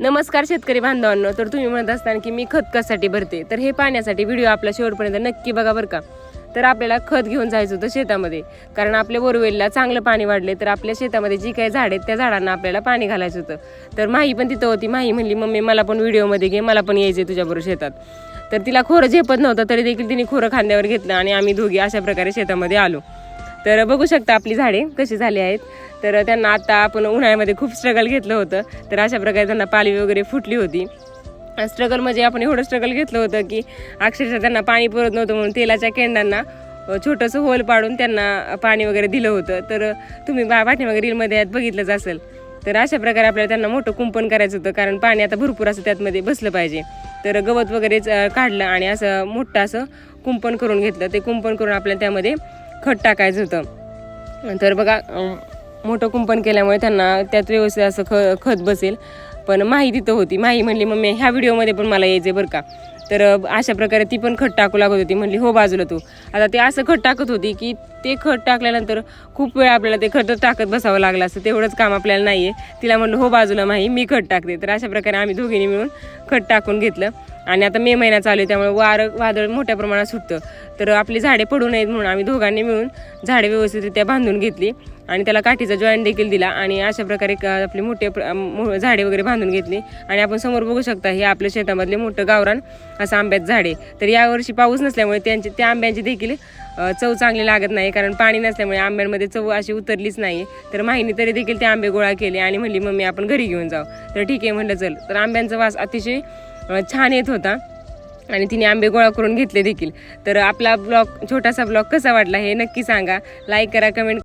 नमस्कार शेतकरी बांधवांनो. तर तुम्ही म्हणत असताना की मी खत कशासाठी भरते? तर हे पाहण्यासाठी व्हिडिओ आपला शेवटपर्यंत नक्की बघा बरं का. तर आपल्याला खत घेऊन जायचं होतं शेतामध्ये. कारण आपल्या बोरवेलला चांगलं पाणी वाढले तर आपल्या शेतामध्ये जी काही झाड आहेत त्या झाडांना आपल्याला पाणी घालायचं होतं. तर माही पण तिथं होती. माही म्हणली मम्मी मला पण व्हिडिओमध्ये घे मला पण यायचं तुझ्याबरोबर शेतात. तर तिला खोरं झेपत नव्हतं तरी देखील तिने खोरं खांद्यावर घेतलं आणि आम्ही दोघी अशा प्रकारे शेतामध्ये आलो. तर बघू शकता आपली झाडे कशी झाली आहेत. तर त्यांना आता आपण उन्हाळ्यामध्ये खूप स्ट्रगल घेतलं होतं. तर अशा प्रकारे त्यांना पाली वगैरे फुटली होती. स्ट्रगल म्हणजे आपण एवढं स्ट्रगल घेतलं होतं की अक्षरशः त्यांना पाणी पुरत नव्हतं म्हणून तेलाच्या केंडांना छोटंसं होल पाडून त्यांना पाणी वगैरे दिलं होतं. तर तुम्ही बा पाठीमागे रीलमध्ये यात बघितलंच असेल. तर अशा प्रकारे आपल्याला त्यांना मोठं कुंपण करायचं होतं. कारण पाणी आता भरपूर असं त्यातमध्ये बसलं पाहिजे. तर गवत वगैरेच काढलं आणि असं मोठं असं कुंपण करून घेतलं. ते कुंपण करून आपल्याला त्यामध्ये खत टाकायचं होतं. तर बघा मोठं कुंपण केल्यामुळे त्यांना त्यात व्यवस्थित असं ख खत बसेल. पण माही तिथं होती. माही म्हणली मम्मी ह्या व्हिडिओमध्ये पण मला यायचं बरं का. तर अशा प्रकारे ती पण खत टाकू लागत होती. म्हणली हो बाजूला तू. आता ते असं खत टाकत होती की ते खत टाकल्यानंतर खूप वेळ आपल्याला ते खत टाकत बसावं लागलं असतं. तेवढंच काम आपल्याला नाही आहे तिला म्हणलं हो बाजूला माही मी खत टाकते. तर अशा प्रकारे आम्ही दोघींनी मिळून खत टाकून घेतलं. आणि आता मे महिना चालू आहे त्यामुळे वारं वादळ मोठ्या प्रमाणात सुटतं. तर आपली झाडे पडू नयेत म्हणून आम्ही दोघांनी मिळून झाडे व्यवस्थितरित्या बांधून घेतली. आणि त्याला काठीचा जॉईंट देखील दिला आणि अशा प्रकारे क- आपली मोठे प्र- मो- झाडे वगैरे बांधून घेतली. आणि आपण समोर बघू शकता हे आपल्या शेतामधले मोठं गावरान असं आंब्यात झाडे तर यावर्षी पाऊस नसल्यामुळे त्यांचे त्या आंब्यांची देखील चव चांगली लागत नाही. कारण पाणी नसल्यामुळे आंब्यांमध्ये चव अशी उतरलीच नाही तर माहिनी तरी देखील ते आंबे गोळा केले आणि म्हणली मम्मी आपण घरी घेऊन जाऊ. तर ठीक आहे म्हणलं चल. तर आंब्यांचा वास अतिशय छान येत होता. आणि तिने आंबे गोळा करून घेतले देखील. तर आपला ब्लॉग छोटासा ब्लॉग कसा वाटला हे नक्की सांगा. लाईक करा कमेंट